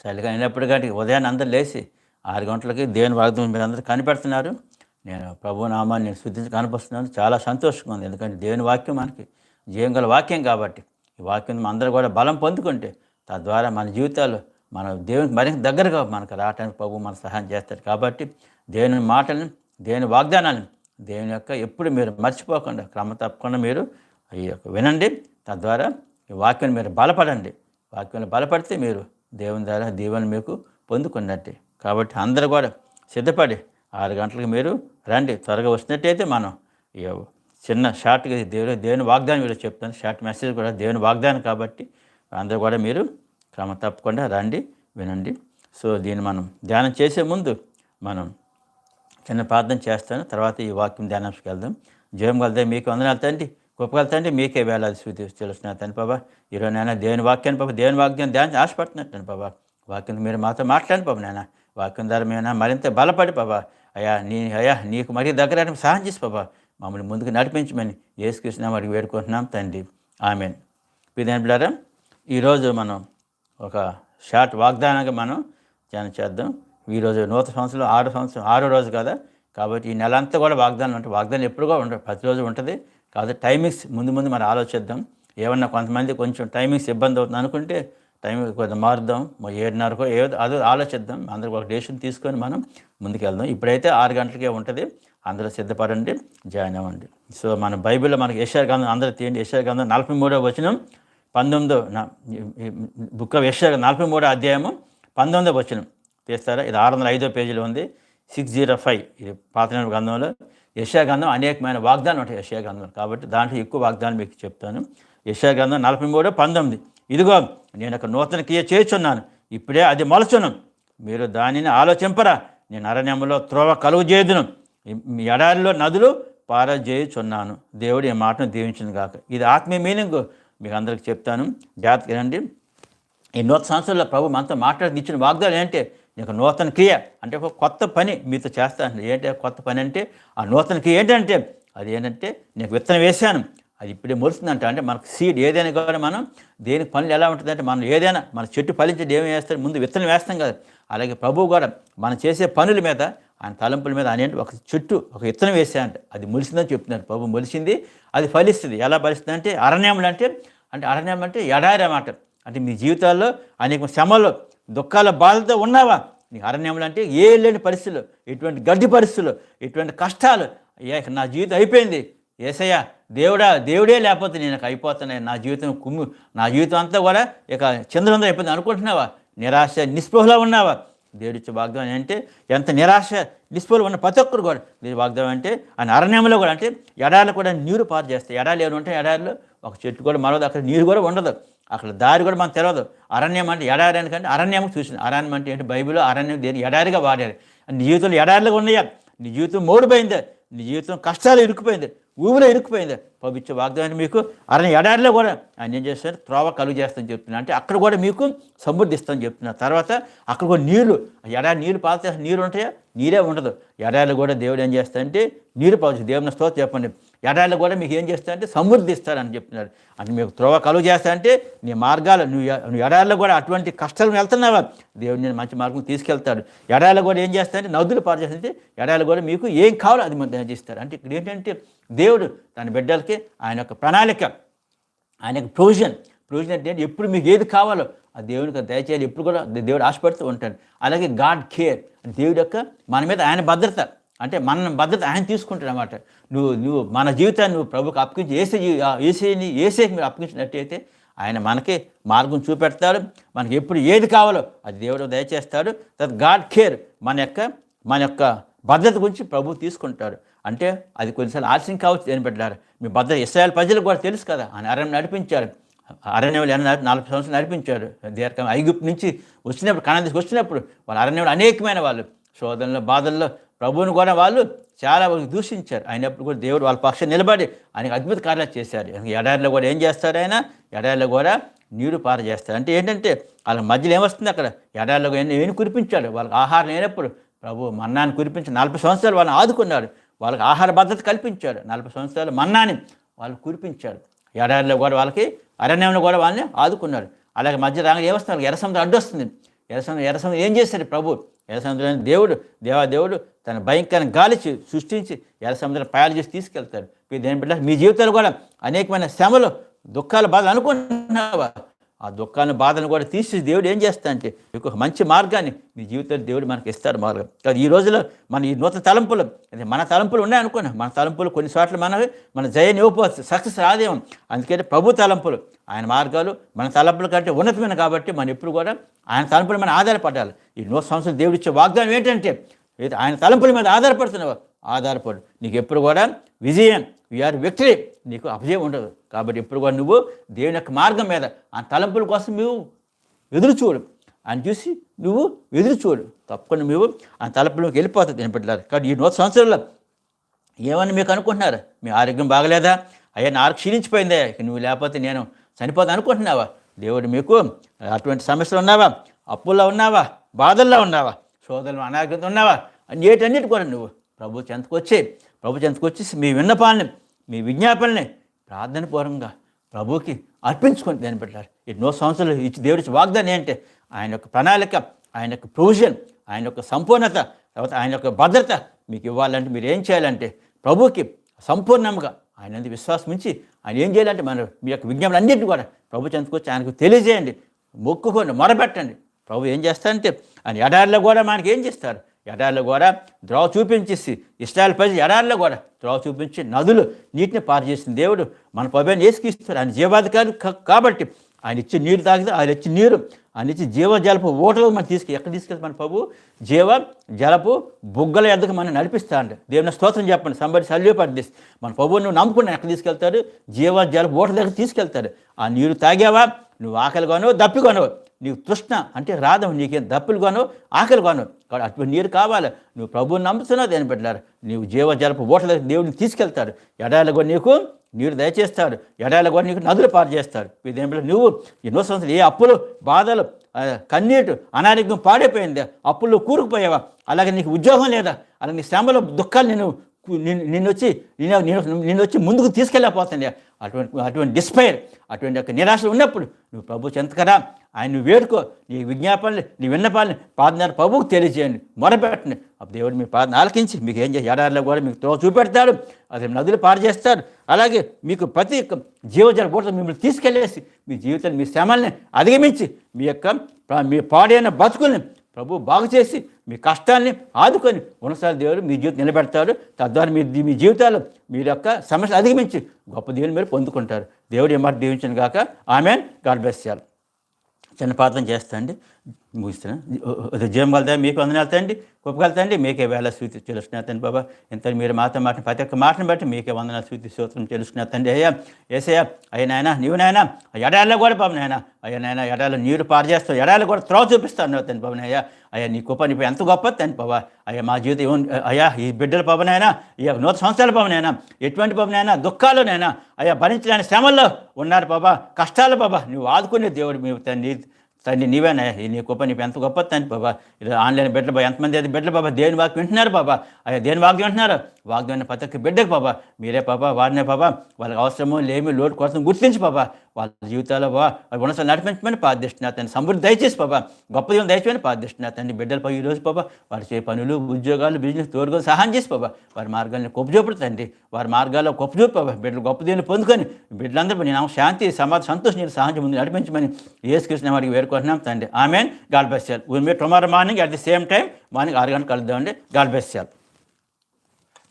చలిగా అయినప్పటికీ ఉదయాన్నే అందరు లేచి ఆరు గంటలకి దేవుని వాగ్దానం మీరు అందరూ కనిపెడుతున్నారు. నేను ప్రభు నామాన్ని నేను శుద్ధించి కనిపిస్తున్నాను చాలా సంతోషంగా ఉంది. ఎందుకంటే దేవుని వాక్యం మనకి జీవం గల వాక్యం కాబట్టి ఈ వాక్యం అందరూ కూడా బలం పొందుకుంటే తద్వారా మన జీవితాలు మన దేవునికి మరింత దగ్గరగా మనకు రావడానికి ప్రభు మన సహాయం చేస్తారు. కాబట్టి దేవుని మాటలను దేవుని వాగ్దానాలను దేవుని యొక్క ఎప్పుడు మీరు మర్చిపోకుండా క్రమ తప్పకుండా మీరు ఈ యొక్క వినండి. తద్వారా ఈ వాక్యం మీరు బలపడండి. వాక్యంలో బలపడితే మీరు దేవుని ద్వారా దీవెన మీకు పొందుకున్నట్టే. కాబట్టి అందరూ కూడా సిద్ధపడి ఆరు గంటలకు మీరు రండి. త్వరగా వచ్చినట్టయితే మనం ఈ చిన్న షార్ట్గా దేవుని దేవుని వాగ్దానం మీరు చెప్తాను. షార్ట్ మెసేజ్ కూడా దేవుని వాగ్దానం కాబట్టి అందరూ కూడా మీరు క్రమ తప్పకుండా రండి వినండి. సో దీన్ని మనం ధ్యానం చేసే ముందు మనం చిన్న ప్రార్థన చేస్తాను. తర్వాత ఈ వాక్యం ధ్యానంకి వెళ్దాం. జయం కలుద్దాం మీకు వందనాలు తండ్రి. గొప్పగలుగుతండి మీకే వేలాది శృతి తెలుస్తున్నా తండ్రి బాబా ఈరోజు నాయన దేవుని వాక్యాన్ని పాప దేవుని వాక్యం ధ్యానం ఆశపడుతున్నట్టు బాబా వాక్యం మీరు మాతో మాట్లాడండి బాబు నాయన వాక్యం ద్వారా మేము మరింత బలపడి బాబా అయ్యా నీ అయ్యా నీకు మరీ దగ్గర సహాయం చేసి బాబా మమ్మల్ని ముందుకు నడిపించమని ఏసుకృష్ణ మరి వేడుకుంటున్నాం తండ్రి ఆమెన్ విధాన ఈరోజు మనం ఒక షార్ట్ వాగ్దానంగా మనం ధ్యానం చేద్దాం. ఈరోజు నూతన సంవత్సరం ఆరు సంవత్సరం ఆరో రోజు కదా. కాబట్టి ఈ నెల అంతా కూడా వాగ్దానం ఉంటుంది వాగ్దానం ఎప్పుడు కూడా ఉంటుంది ప్రతిరోజు ఉంటుంది. కాబట్టి టైమింగ్స్ ముందు ముందు మనం ఆలోచిద్దాం. ఏమన్నా కొంతమంది కొంచెం టైమింగ్స్ ఇబ్బంది అవుతుంది అనుకుంటే టైం కొంత మారుద్దాం. ఏడున్నరకో ఏదో అదో ఆలోచిద్దాం. అందరికి ఒక డెసిషన్ తీసుకొని మనం ముందుకు వెళ్దాం ఇప్పుడైతే ఆరు గంటలకే ఉంటుంది. అందరూ సిద్ధపడండి జాయిన్ అవ్వండి. సో మన బైబిల్లో మనకి యశార్ గంధం అందరూ తీయండి. యశార్ గంధం నలభై మూడో వచనం పంతొమ్మిదో బుక్ ఆఫ్ యశార్ నలభై మూడో అధ్యాయము పంతొమ్మిదో వచనం. తీస్తారా? ఇది ఆరు వందల ఐదో పేజీలో ఉంది. సిక్స్ జీరో ఫైవ్ ఇది పాత గ్రంథంలో యశా అనేకమైన వాగ్దానం ఉంటాయి యశా కాబట్టి దాంట్లో ఎక్కువ వాగ్దానం మీకు చెప్తాను. యశా నలభై మూడు పంతొమ్మిది. ఇదిగో నేను ఒక నూతన క్రియ చేస్తున్నాను ఇప్పుడే అది మొలచును. మీరు దానిని ఆలోచింపరా. నేను అరణ్యంలో త్రోవ కలుగు చేయదును ఎడారిలో నదులు పారజేయుచున్నాను. దేవుడు ఈ మాటను దీవించింది కాక ఇది ఆత్మీయ మీనింగ్. మీకు అందరికి చెప్తాను. జాగ్రత్తగా రండి. ఈ నూతన సంవత్సరంలో ప్రభు మనతో మాట్లాడి ఇచ్చిన వాగ్దానం ఏంటంటే నీకు నూతన క్రియ అంటే ఒక కొత్త పని మీతో చేస్తాను ఏంటి కొత్త పని అంటే? ఆ నూతన క్రియ ఏంటంటే? అది ఏంటంటే నీకు విత్తనం వేశాను. అది ఇప్పుడే మొలుస్తుందంట. అంటే మనకు సీడ్ ఏదైనా కూడా మనం దేనికి పనులు ఎలా ఉంటుందంటే మనం ఏదైనా మన చెట్టు ఫలించేది ఏమి వేస్తారు ముందు విత్తనం వేస్తాం కదా. అలాగే ప్రభువు కూడా మనం చేసే పనుల మీద ఆయన తలంపుల మీద ఆయన ఒక చెట్టు ఒక విత్తనం వేసాయంట అది మొలిసిందని చెప్తున్నాడు. ప్రభు మొలిసింది అది ఫలిస్తుంది. ఎలా ఫలిస్తుంది అంటే? అరణ్యములు అంటే అంటే అరణ్యం అంటే ఎడారి అన్నమాట. అంటే మీ జీవితాల్లో అనేక శ్రమలు దుఃఖాల బాధతో ఉన్నావా? నీకు అరణ్యములు అంటే ఏ లేని పరిస్థితులు ఇటువంటి గడ్డి పరిస్థితులు ఇటువంటి కష్టాలు. నా జీవితం అయిపోయింది. ఏసయ్యా దేవుడా దేవుడే లేకపోతే నేను అయిపోతున్నాయి నా జీవితం కుమ్ము నా జీవితం అంతా కూడా ఇక చంద్రంలో అయిపోయింది అనుకుంటున్నావా? నిరాశ నిస్పృహలో ఉన్నావా? దేవుడిచ్చే వాగ్దానం అంటే ఎంత నిరాశ నిస్పృహలు ఉన్న ప్రతి ఒక్కరు కూడా దీని వాగ్దానం అంటే ఆయన అరణ్యంలో కూడా అంటే ఎడాలు కూడా నీరు పారు చేస్తాయి ఎడాలు ఏమి ఉంటాయి ఎడారిలో ఒక చెట్టు కూడా మరొకటి అక్కడ నీరు కూడా ఉండదు. అక్కడ దారి కూడా మనకు తెలియదు అరణ్యం అంటే ఎడారి ఎందుకంటే అరణ్యం చూసింది. అరణ్యం అంటే ఏంటి? బైబిల్ అరణ్యం దేని? ఎడారిగా వాడారు. నీ జీవితంలో ఎడారిలో ఉన్నాయా. నీ జీవితం మోడిపోయింది. నీ జీవితం కష్టాలు ఇరుక్కుపోయింది. ఊబిలో ఇరుక్కుపోయింది. పవిత్ర వాగ్దానం మీకు? అరణ్య ఎడారిలో కూడా ఆయన ఏం చేస్తారు త్రోవ కలుగు చేస్తాను చెప్తున్నా అంటే అక్కడ కూడా మీకు సమృద్ధిస్తాను చెప్తున్నా తర్వాత అక్కడ కూడా నీళ్ళు ఎడారి నీళ్ళు పాల్చేస్తే నీరు ఉంటాయా? నీరే ఉండదు. ఎడారిలో కూడా దేవుడు ఏం చేస్తాడంటే నీరు పవచ్చు దేవుని స్తోత్రం చెప్పండి. ఎడారిలో కూడా మీకు ఏం చేస్తారంటే సమృద్ధి ఇస్తారని చెప్తున్నారు అంటే మీకు త్రోవ కలుగు చేస్తారంటే నీ మార్గాలు నువ్వు నువ్వు ఎడారిలో కూడా అటువంటి కష్టాలు వెళ్తున్నావా? దేవుడు నేను మంచి మార్గం తీసుకెళ్తాడు. ఎడారిలో కూడా ఏం చేస్తానంటే నదులు పారు చేస్తుంటే ఎడారిలో కూడా మీకు ఏం కావాలో అది మనం చేస్తారు అంటే ఇక్కడ ఏంటంటే దేవుడు తన బిడ్డలకి ఆయన యొక్క ప్రణాళిక ఆయన యొక్క ప్రొవిజన్ ప్రయోజనం అంటే ఏంటి? ఎప్పుడు మీకు ఏది కావాలో ఆ దేవునికి దయచేయాలి ఎప్పుడు కూడా దేవుడు ఆశపడుతూ ఉంటాడు. అలాగే గాడ్ కేర్. దేవుడి యొక్క మన మీద ఆయన భద్రత. అంటే మన భద్రత ఆయన తీసుకుంటాడు అనమాట నువ్వు నువ్వు మన జీవితాన్ని నువ్వు ప్రభుకి అప్పగించి ఏసే ఏసేని ఏసేకి మీరు అప్పగించినట్టయితే ఆయన మనకి మార్గం చూపెడతాడు. మనకి ఎప్పుడు ఏది కావాలో అది దేవుడు దయచేస్తాడు. తర్వాత గాడ్ కేర్ మన యొక్క మన యొక్క భద్రత గురించి ప్రభు తీసుకుంటాడు. అంటే అది కొన్నిసార్లు ఆలస్యం కావచ్చు దేని పెట్టారు మీ భద్రత ఇస్రాయల్ ప్రజలకు కూడా తెలుసు కదా. ఆయన అరణ్యం నడిపించారు అరణ్యంలో నలభై సంవత్సరాలు నడిపించారు. దీర్ఘం ఐగుప్తు నుంచి వచ్చినప్పుడు కణాదేశ్ వచ్చినప్పుడు వాళ్ళ అరణ్యంలో అనేకమైన వాళ్ళు శోధనలో బాధల్లో ప్రభువుని కూడా వాళ్ళు చాలా వరకు దూషించారు. అయినప్పుడు కూడా దేవుడు వాళ్ళ పక్షం నిలబడి ఆయన అద్భుత కార్యాలు చేశారు. ఎడారిలో కూడా ఏం చేస్తారు ఆయన? ఎడారిలో కూడా నీరు పార చేస్తారు. అంటే ఏంటంటే వాళ్ళ మధ్యలో ఏమొస్తుంది అక్కడ? ఎడారిలో ఏమి కురిపించాడు? వాళ్ళకి ఆహారం లేనప్పుడు ప్రభు మన్నాన్ని కురిపించి నలభై సంవత్సరాలు వాళ్ళని ఆదుకున్నాడు. వాళ్ళకి ఆహార భద్రత కల్పించాడు. నలభై సంవత్సరాలు మన్నాని వాళ్ళు కురిపించాడు ఎడారిలో కూడా వాళ్ళకి అరణ్యంలో కూడా వాళ్ళని ఆదుకున్నాడు అలాగే మధ్య రాగా ఏమొస్తుంది వాళ్ళకి ఎర్ర అడ్డు వస్తుంది. ఎర్రసముద్రం ఎర్రసముద్రం ఏం చేశాడు ప్రభు? ఎర్రసముద్రం దేవుడు దేవా దేవుడు తన భయంకర గాలి సృష్టించి ఎరసముద్రం పాయాలు చేసి తీసుకెళ్తాడు మీ దేని బిడ్డ మీ జీవితాలు కూడా అనేకమైన శ్రమలు దుఃఖాలు బాధలు అనుకుంటున్నావా? ఆ దుఃఖాన్ని బాధను కూడా తీసి దేవుడు ఏం చేస్తానంటే మీకు ఒక మంచి మార్గాన్ని మీ జీవితంలో దేవుడు మనకి ఇస్తాడు మార్గం. కానీ ఈ రోజులో మన ఈ నూతన తలంపులు అదే మన తలంపులు ఉన్నాయి అనుకున్నా మన తలంపులు కొన్ని చోట్ల మన మన జయం ఇవ్వకపోవచ్చు సక్సెస్ రాదేమో. అందుకని ప్రభు తలంపులు ఆయన మార్గాలు మన తలంపుల కంటే ఉన్నతమైన కాబట్టి మనం ఎప్పుడు కూడా ఆయన తలంపుల మీద ఆధారపడాలి. ఈ నూతన సంవత్సరం దేవుడు ఇచ్చే వాగ్దానం ఏంటంటే ఆయన తలంపుల మీద ఆధారపడుతున్నావు ఆధారపడు. నీకు ఎప్పుడు కూడా విజయం వీఆర్ విక్టరీ నీకు అపజయం ఉండదు. కాబట్టి ఇప్పుడు కూడా నువ్వు దేవుని యొక్క మార్గం మీద ఆ తలంపుల కోసం నువ్వు ఎదురు చూడు అని చూసి నువ్వు ఎదురు చూడు. తప్పకుండా నువ్వు ఆ తలంపులోకి వెళ్ళిపోతుంది వినపడలేదు కాబట్టి ఈ నూతన సంవత్సరంలో ఏమని మీకు అనుకుంటున్నారు? మీ ఆరోగ్యం బాగలేదా? అయ్యా నా క్షీణించిపోయిందే? నువ్వు లేకపోతే నేను చనిపోతా అనుకుంటున్నావా? దేవుడు మీకు అటువంటి సమస్యలు ఉన్నావా? అప్పుల్లో ఉన్నావా? బాధల్లో ఉన్నావా? శోధనలు అనారోగ్యంతో ఉన్నావా? అన్నిటన్నిటి కూడా నువ్వు ప్రభు చెంతకు వచ్చి ప్రభు చెంతకు వచ్చేసి మీ విన్నపాలని మీ విజ్ఞాపనని ప్రార్థన పూర్వకంగా ప్రభుకి అర్పించుకొని దాన్ని పెట్టారు. ఎన్నో సంవత్సరాలు ఇచ్చి దేవుడి వాగ్దానం ఏంటంటే ఆయన యొక్క ప్రణాళిక ఆయన యొక్క ప్రొవిజన్ ఆయన యొక్క సంపూర్ణత తర్వాత ఆయన యొక్క భద్రత మీకు ఇవ్వాలంటే మీరు ఏం చేయాలంటే ప్రభుకి సంపూర్ణంగా ఆయన విశ్వాసం ఉంచి ఆయన ఏం చేయాలంటే మన మీ యొక్క విజ్ఞాపన అన్నింటిని కూడా ప్రభు చెందుకొచ్చి ఆయనకు తెలియజేయండి. మొక్కుకొని మొరపెట్టండి. ప్రభు ఏం చేస్తారంటే ఆయన ఎడారిలో కూడా మనకి ఏం చేస్తారు? ఎడారిలో కూడా ద్రోవ చూపించేసి ఇస్రాయల్ ప్రజలు ఎడారిలో కూడా ద్రోవ చూపించి నదులు నీటిని పారు చేసిన దేవుడు మన పబేని వేసుకిస్తారు ఆయన జీవాధికారి కాబట్టి ఆయన ఇచ్చి నీరు తాగితే ఆయన ఇచ్చి నీరు ఆయన ఇచ్చి జీవ జలపు ఓటలు మనం తీసుకు ఎక్కడ తీసుకెళ్తే మన ప్రభు? జీవ జలపు బుగ్గల ఎద్దకు మనం నడిపిస్తాడు. దేవుని స్తోత్రం చెప్పండి. సంబడి సల్యూపడి దిస్ మన ప్రభు నువ్వు నమ్ముకున్నా ఎక్కడ తీసుకెళ్తాడు? జీవ జలపు ఓటల దగ్గర తీసుకెళ్తాడు. ఆ నీరు తాగావా? నువ్వు ఆకలి కొనవు? దప్పి కొనవు నీకు తృష్ణ అంటే రాదం నీకేం దప్పులు గాను ఆకలి గాను కాబట్టి అటువంటి నీరు కావాలి. నువ్వు ప్రభువుని నమ్ముతున్నావు దేని పెట్టారు నీవు జీవ జలపు దేవుడిని తీసుకెళ్తాడు ఎడాలు కూడా నీకు నీరు దయచేస్తాడు ఎడాల కూడా నీకు నదులు పారు చేస్తాడు ఇదేమిటో నువ్వు ఎన్నో సంవత్సరాలు ఏ అప్పులు బాధలు కన్నీటు అనారోగ్యం పాడైపోయింది. అప్పుల్లో కూరుకుపోయావా? అలాగే నీకు ఉద్యోగం లేదా? అలాగే నీ శ్రమలో దుఃఖాలు నేను నిన్ను వచ్చి నేను నిన్ను వచ్చి ముందుకు తీసుకెళ్ళకపోతుంది అటువంటి అటువంటి డిస్పైర్ అటువంటి యొక్క నిరాశ ఉన్నప్పుడు నువ్వు ప్రభు చెంతకరా ఆయన నువ్వు వేడుకో. నీ విజ్ఞాపనలు నీ విన్నపాలని ప్రార్థన ప్రభుకు తెలియజేయండి. మొరపెట్టండి. అప్పుడు దేవుడు మీ పాదన ఆలకించి మీకు ఏం చేసి ఎడారిలో కూడా మీకు త్రోవ చూపెడతాడు. అది నదులు పారు చేస్తాడు. అలాగే మీకు ప్రతి జీవజల బోటలు మిమ్మల్ని తీసుకెళ్ళేసి మీ జీవితాన్ని మీ శ్రమల్ని అధిగమించి మీ యొక్క మీ పాడైన బతుకుల్ని ప్రభు బాగు చేసి మీ కష్టాన్ని ఆదుకొని ఉన్నసారి దేవుడు మీ జీవితం నిలబెడతాడు. తద్వారా మీ మీ జీవితాలు మీ యొక్క సమస్య అధిగమించి గొప్ప దేవుని మీరు పొందుకుంటారు. దేవుడు ఏమాట దీవించను కాక ఆమె గాడ్ బ్లెస్ చేయాలి చిన్న ప్రార్థన చేస్తా అండి. ముగిస్తాను జయం వెళ్తాయి మీకు వందన వెళ్తాయండి అండి మీకే వేళ స్వీతి తెలుసుకున్నాతండి బాబా. ఇంత మీరు మాతో మాట ప్రతి ఒక్క మాటను బట్టి మీకే వందన స్వీతి సూత్రం తెలుసుకున్నాతండి అయ్యా ఏసయ్యా అయ్యా నాయన నీవు నాయన ఎడారిలో కూడా పాపం నాయన అయ్యా నాయన ఎడారిలో నీరు పాడు చేస్తావు ఎడారిలో కూడా త్రోవ చూపిస్తాను తండ్రి బాబు అయ్యా అయ్యా నీ కుప్ప నీ ఎంత గొప్ప తండ్రి బాబా. అయ్యా మా జీవితం ఏం అయ్యా ఈ బిడ్డల పవనైనా ఈ నూతన సంవత్సరాల పవనైనా ఎటువంటి పవనైనా దుఃఖాలునైనా అయ్యా భరించలేని శ్రమల్లో ఉన్నారు బాబా. కష్టాలు బాబా. నువ్వు ఆదుకునే దేవుడు మీ తండ్రి. తండ్రి నీవేనా? ఈ నీ గొప్ప నీకు ఎంత గొప్ప తండ్రి బాబా? ఇలా ఆన్లైన్ బిడ్డలు బాబా ఎంతమంది అయితే బిడ్డలు బాబా? దేని వాక్యం వింటున్నారు బాబా? అయ్యా దేని వాక్యం వింటున్నారు? వాగ్దాన ప్రతి ఒక్క బిడ్డకు బాబా. మీరే పాపా వారినే బాబా. వాళ్ళకి అవసరము లేమి లోటు కోసం గుర్తించి బాబా. వాళ్ళ జీవితాల్లో బాబా ఉన్న నడిపించమని ప్రార్థిస్తున్నారు తండ్రి సమృద్ధి దయచేసి బాబా గొప్ప జీవనం దయచేయమని ప్రార్థిస్తున్నారు తండ్రి బిడ్డలపై ఈ రోజు బాబా వారి చే పనులు ఉద్యోగాలు బిజినెస్ తోడుకొని సహాయం చేసి బాబా వారి మార్గాలను కొప్పుచూపుడు తండ్రి. వారి మార్గాల్లో కొప్పుచూపు బాబా. బిడ్డలు గొప్ప దీన్ని పొందుకొని బిడ్డలందరూ నేను శాంతి సమాధి సంతోషం నేను సహాయం ముందు నడిపించమని ఏసుకృష్ణ వారికి వేడుకుంటున్నాం తండ్రి. ఆమెన్. గాడ్ బెస్ చేయాలి tomorrow morning at the same time morning ఆరు గంటలు కలుద్దామండి. గాడ్ బెస్ చేయాలి